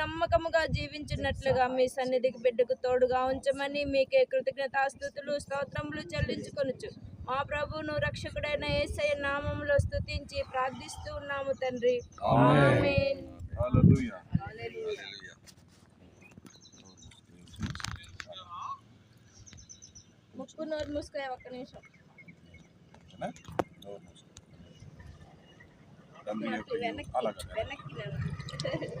నమ్మకముగా జీవించినట్లుగా మీ సన్నిధికి బిడ్డకు తోడుగా ఉంచమని మీకే కృతజ్ఞతాస్థుతులు స్తోత్రములు చెల్లించుకొనుచు. మా ప్రభువును రక్షకుడైన యేసయ్య నామములో స్తుతించి ప్రార్థిస్తూ ఉన్నాము తండ్రి. ఆమేన్. హల్లెలూయా ముక్కు నోరు మూసుకో ఒక్క నిమిషం. వెనక్కి వెనక్కి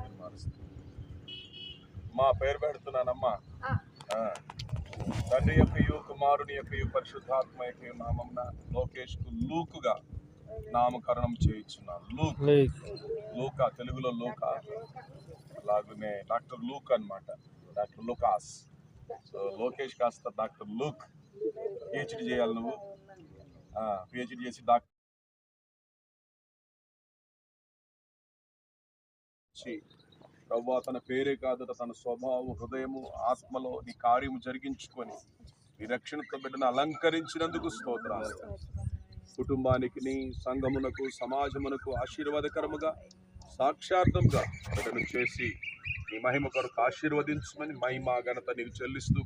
మా పేరు పెడుతున్నానమ్మా. తండ్రి యొక్క కుమారుని యొక్క పరిశుద్ధాత్మ యొక్క నామం లోకేష్కు లూకుగా నామకరణం చేయించున్నాను లూక్. లేక్. తెలుగులో లూకా. అలాగనే డాక్టర్ లూక్ అన్నమాట. Doctor Lucas. సో లోకేష్ కాస్త డాక్టర్ లూక్. పిహెచ్డి చేయాలి నువ్వు. పిహెచ్డి చేసి డాక్టర్ ప్రభు తన పేరే కాదు తన స్వభావం హృదయము ఆత్మలో నీ కార్యము జరిగించుకొని నీ రక్షణతో బిడ్డను అలంకరించినందుకు స్తోత్రాలు. కుటుంబానికి నీ సంఘమునకు సమాజమునకు ఆశీర్వాదకరముగా సాక్షార్థంగా బిడ్డను చేసి నీ మహిమ కొరకు ఆశీర్వదించమని మహిమ ఘనత నీకు చెల్లిస్తూ